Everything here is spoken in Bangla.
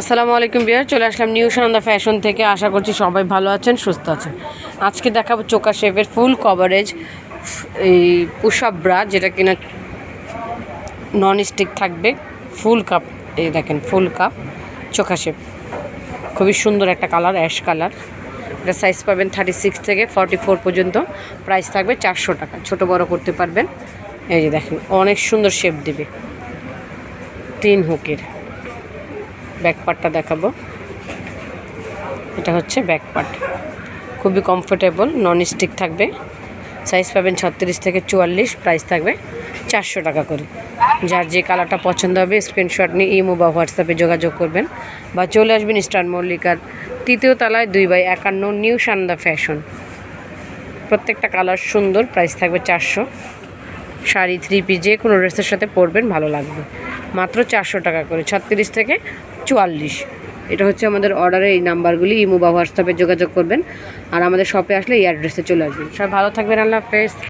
আসসালামু আলাইকুম বিয়ার, চলে আসলাম নিউ সানন্দা ফ্যাশন থেকে। আশা করছি সবাই ভালো আছেন, সুস্থ আছেন। আজকে দেখাবো চোকা শেপের ফুল কভারেজ, এই পুষাপ ব্রা, যেটা কিনা নন স্টিক থাকবে। ফুল কাপ, এই দেখেন, ফুল কাপ চোখা শেপ। খুবই সুন্দর একটা কালার, অ্যাশ কালার। এটা সাইজ পাবেন থার্টি সিক্স থেকে ফর্টি ফোর পর্যন্ত। প্রাইস থাকবে চারশো টাকা, ছোট বড় করতে পারবেন। এই যে দেখেন, অনেক সুন্দর শেপ দেবে। তিন হুকের ব্যাক পার্টটা দেখাবো। এটা হচ্ছে ব্যাক পার্ট খুবই কমফোর্টেবল নন স্টিক থাকবে। সাইজ পাবেন ছত্রিশ থেকে চুয়াল্লিশ প্রাইস থাকবে চারশো টাকা করে। যার যে কালারটা পছন্দ হবে স্ক্রিনশট নিয়ে ইমো বা হোয়াটসঅ্যাপে যোগাযোগ করবেন। বা চলে আসবেন স্টার মল্লিকার তৃতীয় তলায় দুই বাই একান্ন নিউ সান্দা ফ্যাশন। প্রত্যেকটা কালার সুন্দর প্রাইস থাকবে চারশো। শাড়ি, থ্রি পি যে কোনো ড্রেসের সাথে পরবেন, ভালো লাগবে। মাত্র চারশো টাকা করে, ছত্রিশ থেকে চুয়াল্লিশ। এটা হচ্ছে আমাদের অর্ডারের এই নাম্বারগুলি, ইমো বা হোয়াটসঅ্যাপে যোগাযোগ করবেন। আর আমাদের শপে আসলে এই অ্যাড্রেসে চলে আসবেন। সব ভালো থাকবেন, আল্লাহ হাফেজ।